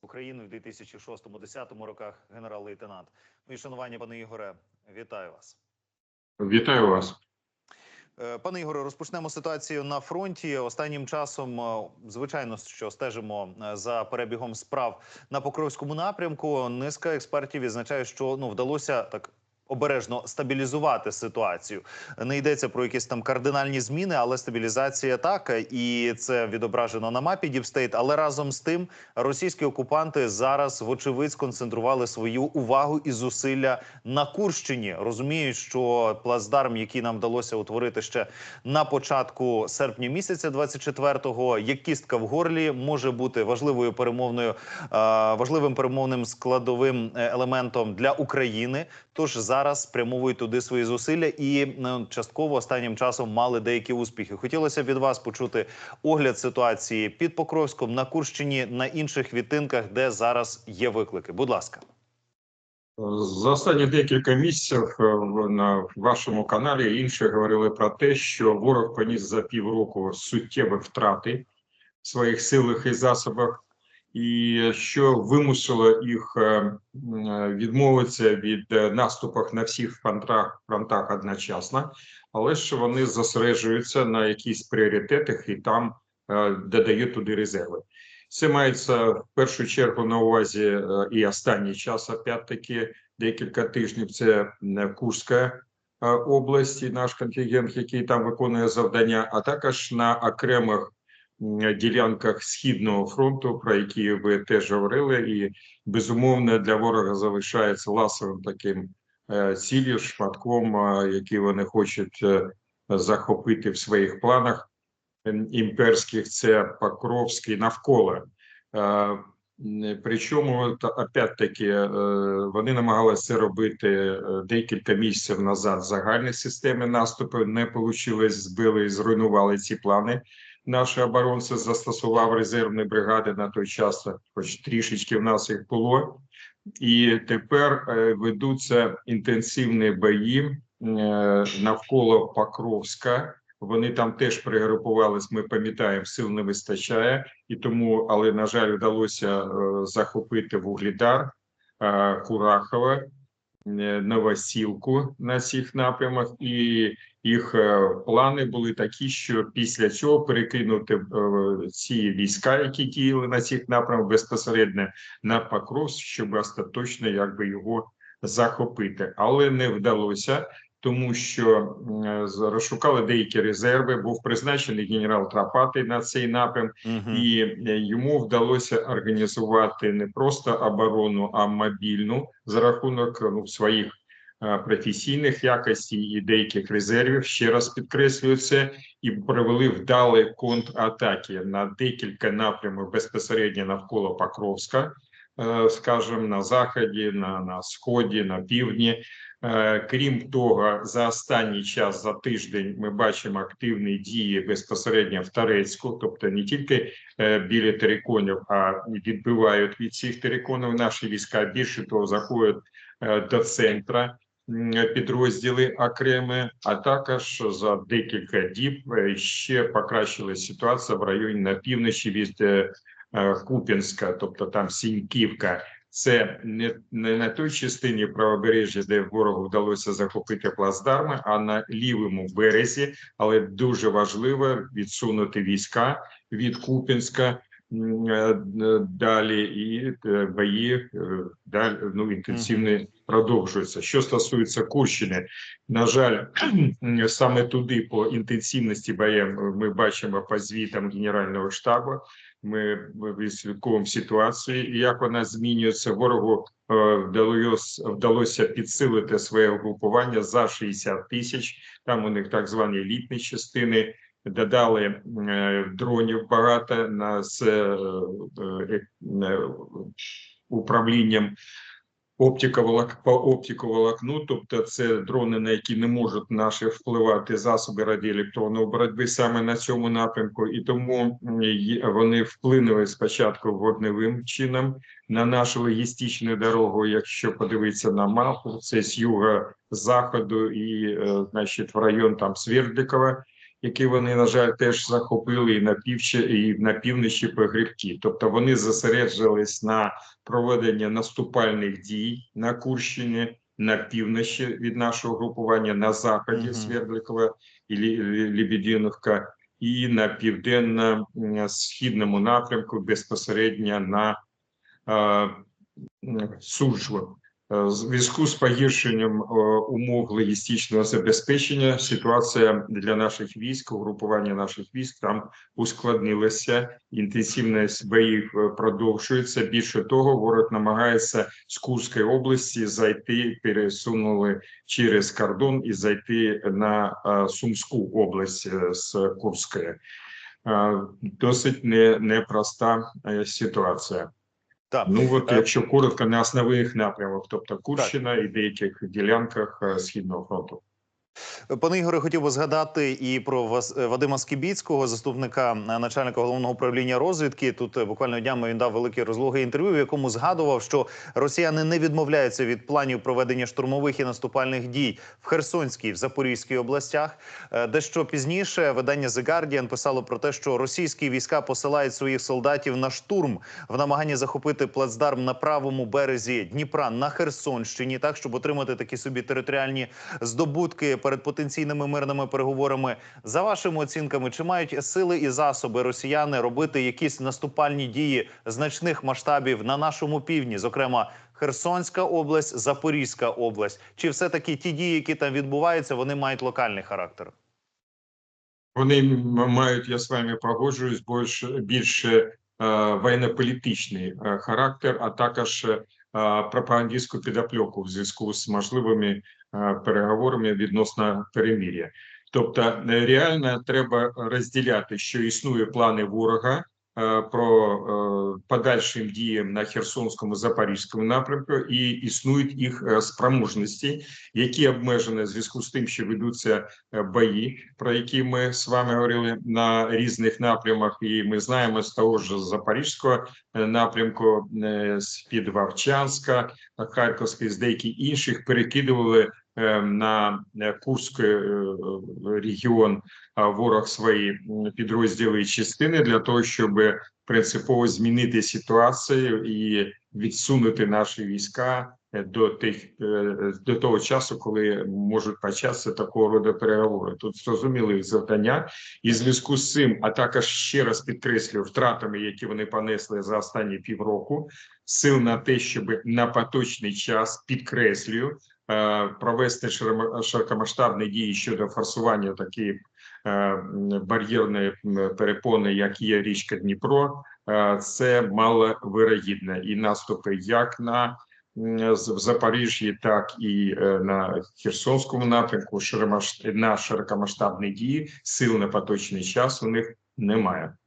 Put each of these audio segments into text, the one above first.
України в 2006-2010 роках генерал-лейтенант. Ну і шанування, пане Ігоре, вітаю вас. Вітаю вас. Е, Пане Ігоре, розпочнемо ситуацію на фронті. Останнім часом, е, звичайно, що стежимо е, за перебігом справ на Покровському напрямку. Низка експертів відзначає, що ну вдалося так. Обережно стабілізувати ситуацію. Не йдеться про якісь там кардинальні зміни, але стабілізація так і це відображено на мапі Діпстейт. Але разом з тим російські окупанти зараз вочевидь сконцентрували свою увагу і зусилля на Курщині. Розуміють, що плацдарм, який нам вдалося утворити ще на початку серпня місяця, 24-го, як кістка в горлі, може бути важливою перемовною, е, важливим перемовним складовим е, елементом для України. Тож зараз спрямовують туди свої зусилля і ну, частково останнім часом мали деякі успіхи. Хотілося б від вас почути огляд ситуації під Покровськом на Курщині на інших відтинках, де зараз є виклики. Будь ласка. За останні декілька місяців е, на вашому каналі інші говорили про те, що ворог поніс за півроку суттєві втрати своїх силах і засобах, і що вимусило їх е, відмовитися від е, наступах на всіх фронтах, фронтах одночасно, але що вони зосереджуються на якісь пріоритетах і там е, додають туди резерви. Це мається в першу чергу на увазі і останній час, опять-таки, декілька тижнів. Це Курська область, і наш контингент, який там виконує завдання, а також на окремих ділянках східного фронту, про які ви теж говорили, і безумовно для ворога залишається ласовим таким е, ціллю, шматком, е, який вони хочуть е, захопити в своїх планах ем, імперських це Покровський навколо. Причому та опять-таки е, вони намагалися це робити декілька місяців назад. Загальні системи наступу не вийшло, збили і зруйнували ці плани. Наші оборонці застосував резервні бригади на той час, хоч трішечки в нас їх було. І тепер е, ведуться інтенсивні бої е, навколо Покровська. Вони там теж пригрупувались. Ми пам'ятаємо, сил не вистачає, і тому, але на жаль, вдалося е, захопити Вугледар, Курахове, е, Новосілку на цих напрямах, і їх е, плани були такі, що після цього перекинути е, ці війська, які діяли на цих напрямах, безпосередньо на Покровськ, щоб остаточно якби його захопити, але не вдалося тому що розшукали деякі резерви. Був призначений генерал Трапатий на цей напрям, Угу. і е, йому вдалося організувати не просто оборону, а мобільну за рахунок ну, своїх е, професійних якостей і деяких резервів. Ще раз підкреслюю це, і провели вдалі контратаки на декілька напрямів безпосередньо навколо Покровська. е, Скажімо, на заході, на, на сході, на півдні. Е, Крім того, за останній час за тиждень ми бачимо активні дії безпосередньо в Тарецьку, тобто не тільки е, біля териконів, а відбивають від цих териконів наші війська. Більше того, заходять е, до центра підрозділи окремі, а також за декілька діб ще покращилася ситуація в районі на півночі від е, тобто там Сіньківка. Це не, не на той частині правобережжя, де ворогу вдалося захопити плацдарми, а на лівому березі. Але дуже важливо відсунути війська від Купінська е, далі, і е, бої е, далі ну інтенсивні продовжуються. Що стосується Курщини, на жаль, саме туди по інтенсивності боєм ми бачимо по звітам Генерального штабу. Ми відслідковуємо ситуацію, і як вона змінюється. Ворогу е, вдалося підсилити своє угрупування за 60 тисяч. Там у них так звані літні частини. Додали е, дронів багато на з е, управлінням оптиковолок по оптиковолокну, тобто це дрони, на які не можуть наші впливати засоби радіоелектронної боротьби саме на цьому напрямку, і тому вони вплинули спочатку вогневим чином на нашу логістичну дорогу. Якщо подивитися на мапу, це з юга заходу і, е, значить, в район там Свердлікова. Які вони, на жаль, теж захопили і на півчі, і на півночі по Тобто вони зосереджувались на проведення наступальних дій на Курщині, на півночі від нашого групування, на заході Мгм. Свердликова і Лебединовка, і на південно-східному напрямку безпосередньо на е, суджу. Е, зв'язку з погіршенням е, умов логістичного забезпечення ситуація для наших військ, угрупування наших військ там ускладнилася. Інтенсивність боїв е, продовжується. Більше того, ворог намагається з Курської області зайти, пересунули через кордон і зайти на Сумську область з Курської. Досить не, непроста ситуація. Так. Ну от, якщо коротко, на основних напрямах, тобто Курщина і деяких ділянках е, Східного фронту. Пане Ігоре, хотів би згадати і про Вадима Скібіцького, заступника е, начальника головного управління розвідки. Тут е, буквально днями він дав велике розлоге інтерв'ю, в якому згадував, що росіяни не відмовляються від планів проведення штурмових і наступальних дій в Херсонській в Запорізькій областях. Е, Дещо пізніше видання The Guardian писало про те, що російські війська посилають своїх солдатів на штурм в намаганні захопити плацдарм на правому березі Дніпра на Херсонщині, так щоб отримати такі собі територіальні здобутки перед потенційними мирними переговорами. За вашими оцінками, чи мають сили і засоби росіяни робити якісь наступальні дії значних масштабів на нашому півдні, зокрема Херсонська область, Запорізька область? Чи все таки ті дії, які там відбуваються, вони мають локальний характер? Вони мають, я з вами погоджуюсь, більш, більше е, воєнно-політичний е, характер, а також е, пропагандистську підопльоку в зв'язку з можливими переговорами відносно перемір'я. Тобто, е, реально треба розділяти, що існує плани ворога е, про е, подальшим діям на Херсонському Запорізькому напрямку, і існують їх е, спроможності, які обмежені в зв'язку з тим, що ведуться е, бої, про які ми з вами говорили на різних напрямах, і ми знаємо з того ж Запорізького е, напрямку, е, з під Вовчанська, Харківської, з деяких інших перекидували е, на е, Курський е, регіон ворог свої підрозділи і частини для того, щоб принципово змінити ситуацію і відсунути наші війська е, до тих е, до того часу, коли можуть початися такого роду переговори. Тут зрозуміли їх завдання, і в зв'язку з цим, а також ще раз підкреслюю втратами, які вони понесли за останні півроку, сил на те, щоб на поточний час підкреслюю. Е, Провести широкомасштабні дії щодо форсування такої е, бар'єрної перепони, як є річка Дніпро, е, це маловирогідно. І наступи як на в Запоріжжі, так і на Херсонському напрямку на широкомасштабні дії сил на поточний час у них немає.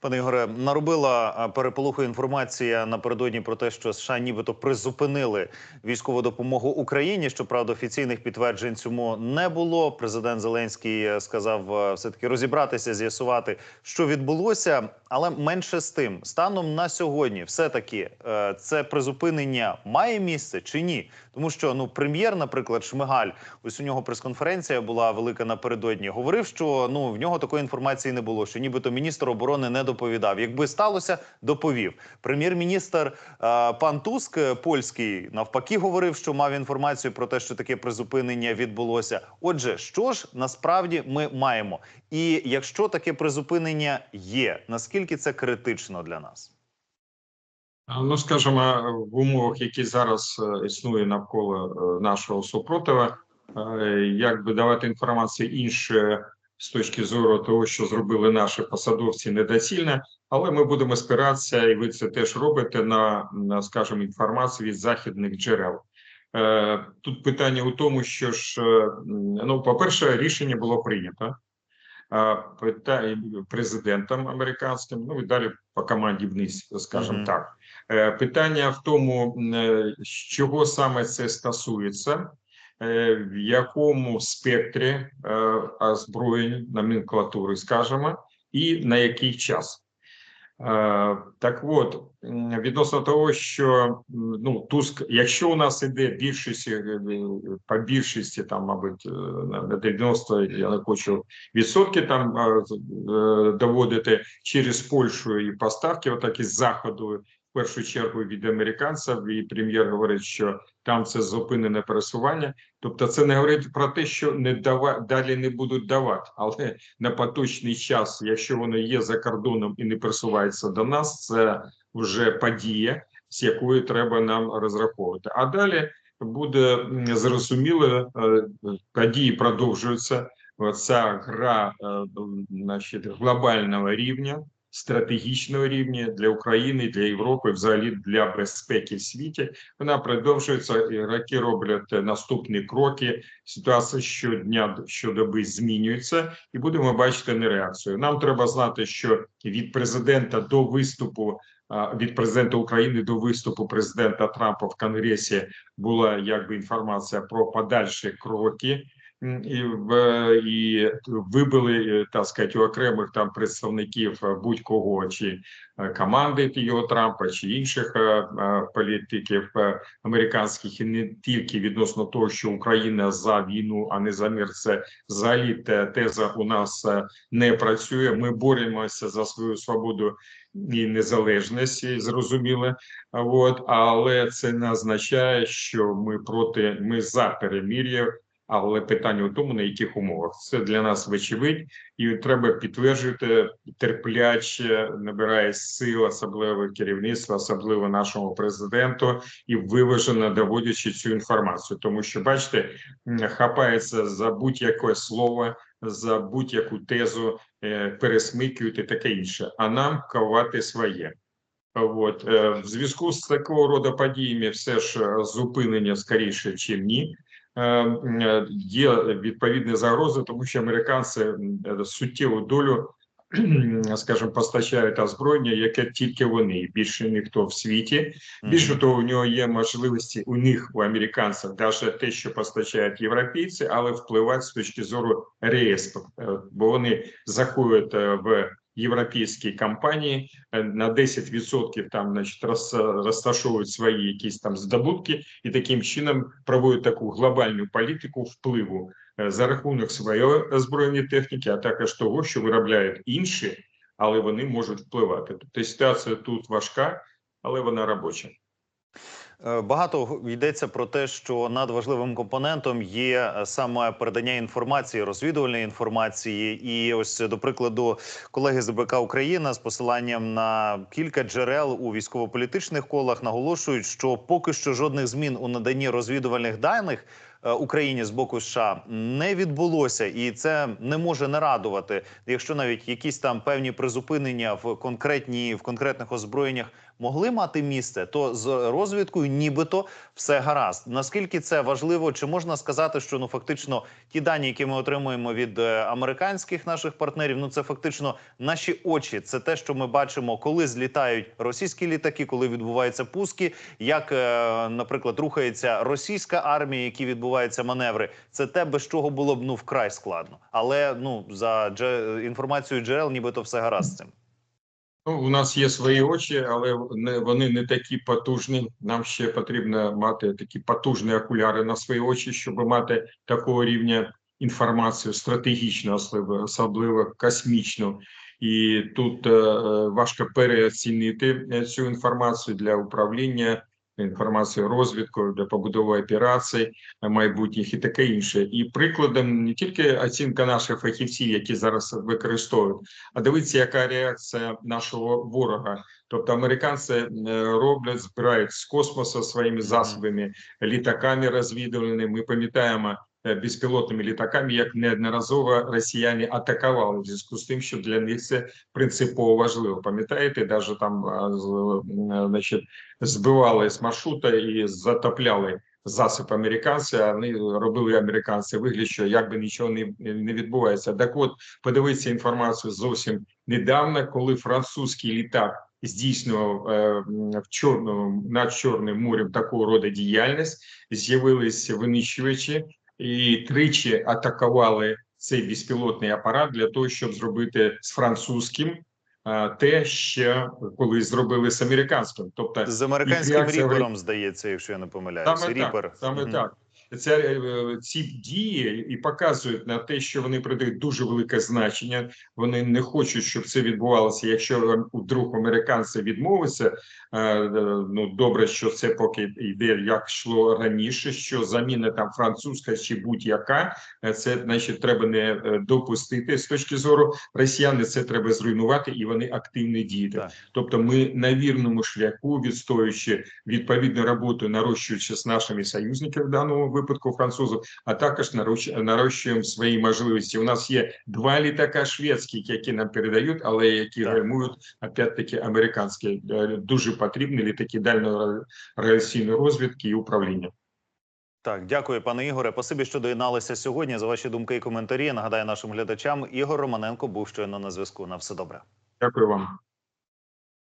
Пане Ігоре, наробила а, переполоху інформація напередодні про те, що США нібито призупинили військову допомогу Україні. Щоправда, офіційних підтверджень цьому не було. Президент Зеленський е, сказав е, все таки розібратися, з'ясувати, що відбулося. Але менше з тим, станом на сьогодні, все таки це призупинення має місце чи ні? Тому що ну прем'єр, наприклад, Шмигаль, ось у нього прес-конференція була велика напередодні. Говорив, що ну в нього такої інформації не було, що нібито міністр оборони не доповідав. Якби сталося, доповів. Прем'єр-міністр е, пан Туск е, польський навпаки говорив, що мав інформацію про те, що таке призупинення відбулося. Отже, що ж насправді ми маємо? І якщо таке призупинення є, наскільки це критично для нас? Ну, скажімо, в умовах, які зараз е, існує навколо е, нашого супротива, якби давати інформацію інше з точки зору того, що зробили наші посадовці, недоцільно, але ми будемо спиратися, і ви це теж робите на, на скажімо, інформацію від західних джерел. Е, Тут питання у тому, що ж, е, ну, по-перше, рішення було прийнято а, президентом американським, ну і далі по команді вниз, скажімо Мгм. так. Е, Питання в тому, е, з чого саме це стосується, е, в якому спектрі е, озброєнь, номенклатури, скажімо, і на який час. Е, Так от, відносно того, що ну Туск, якщо у нас іде більшість е, по більшості, там, мабуть, е, на на 90, я не хочу відсотки там е, е, доводити через Польщу і поставки, отак із заходу, першу чергу від американців, і прем'єр говорить, що там це зупинене пересування. Тобто, це не говорить про те, що не дава далі не будуть давати, але на поточний час, якщо воно є за кордоном і не пересувається до нас, це вже подія, з якою треба нам розраховувати. А далі буде зрозуміло, е, події продовжуються. Ця гра е, значить, глобального рівня, стратегічного рівня для України, для Європи, взагалі для безпеки в світі. Вона продовжується. Ігроки роблять наступні кроки. Ситуація щодня щодоби змінюється, і будемо бачити нереакцію. Нам треба знати, що від президента до виступу. Від президента України до виступу президента Трампа в Конгресі була якби інформація про подальші кроки, і в і вибили е, так сказати, окремих там представників е, будь-кого чи е, команди його Трампа чи інших політиків американських, і не тільки відносно того, що Україна за війну, а не за мир. Це взагалі теза у нас не працює. Ми боремося за свою свободу і незалежність, і зрозуміло. От, але це не означає, що ми проти, ми за перемір'я. Але питання у тому, на яких умовах це для нас вочевидь, і треба підтверджувати терпляче, набирає сил, особливо керівництва, особливо нашому президенту, і виважено доводячи цю інформацію, тому що бачите, хапається за будь-яке слово, за будь-яку тезу, е, пересмикують і таке інше. А нам ковати своє. От е, в зв'язку з такого роду подіями, все ж зупинення скоріше, чим ні. Е, е, Є відповідні загрози, тому що американці е, суттєву долю, скажімо, постачають озброєння, яке тільки вони, більше ніхто в світі. Більше того, у нього є можливості у них, у американців, навіть те, що постачають європейці, але впливати з точки зору РЕС, е, бо вони заходять в європейські компанії е, на 10% там, значить, роз- розташовують свої якісь там здобутки і таким чином проводять таку глобальну політику впливу е, за рахунок своєї збройної техніки, а також того, що виробляють інші, але вони можуть впливати. Тобто ситуація тут важка, але вона робоча. Е, Багато йдеться про те, що надважливим компонентом є е, саме передання інформації, розвідувальної інформації. І ось до прикладу, колеги з БК Україна з посиланням на кілька джерел у військово-політичних колах наголошують, що поки що жодних змін у наданні розвідувальних даних. е, Україні з боку США не відбулося, і це не може не радувати, якщо навіть якісь там певні призупинення в конкретні в конкретних озброєннях могли мати місце, то з розвідкою нібито все гаразд. Наскільки це важливо? Чи можна сказати, що ну фактично ті дані, які ми отримуємо від е, американських наших партнерів, ну це фактично наші очі. Це те, що ми бачимо, коли злітають російські літаки, коли відбуваються пуски, як, е, наприклад, рухається російська армія, які відбуваються маневри. Це те, без чого було б ну вкрай складно. Але ну за інформацією джерел, нібито все гаразд з цим. Ну, у нас є свої очі, але вони не такі потужні. Нам ще потрібно мати такі потужні окуляри на свої очі, щоб мати такого рівня інформацію стратегічну, особливо, космічну. І тут е, важко переоцінити е, цю інформацію для управління, інформацію розвідку, для побудови операцій майбутніх і таке інше. І прикладом не тільки оцінка наших фахівців, які зараз використовують, а дивіться, яка реакція нашого ворога. Тобто американці е, роблять, збирають з космосу своїми засобами, літаками розвідувальними. Ми пам'ятаємо безпілотними літаками, як неодноразово росіяни атакували в зв'язку з тим, що для них це принципово важливо. Пам'ятаєте, навіть там з- е, значить, збивали з маршрута і затопляли засіб американці. а Вони робили американці вигляд, що якби нічого не, не відбувається. Так от подивіться інформацію зовсім недавно, коли французький літак здійснював е, над чорним морем такого роду діяльність, з'явились винищувачі і тричі атакували цей безпілотний апарат для того, щоб зробити з французьким те, що коли зробили з американським, тобто З американським ріпером, здається, якщо я не помиляюся. Саме Ріпер. так, саме Мгм. так. Це е, ці дії і показують на те, що вони придають дуже велике значення. Вони не хочуть, щоб це відбувалося. Якщо вдруг американці відмовляться, е, е, ну добре, що це поки йде як йшло раніше. Що заміна там французька чи будь-яка, це значить треба не допустити з точки зору росіяни. Це треба зруйнувати, і вони активно діяти. Так. Тобто, ми на вірному шляху, відстоюючи відповідну роботу, нарощуючи з нашими союзниками в даному випадку французів, а також нарощ- нарощуємо свої можливості. У нас є два літака шведських, які нам передають, але які Так. гальмують опять-таки американські Е, дуже потрібні літаки дальньої радіаційної розвідки і управління. Так, дякую, пане Ігоре. Спасибі, що доєдналися сьогодні. За ваші думки і коментарі. Нагадаю нашим глядачам, Ігор Романенко був щойно на зв'язку. На все добре. Дякую вам.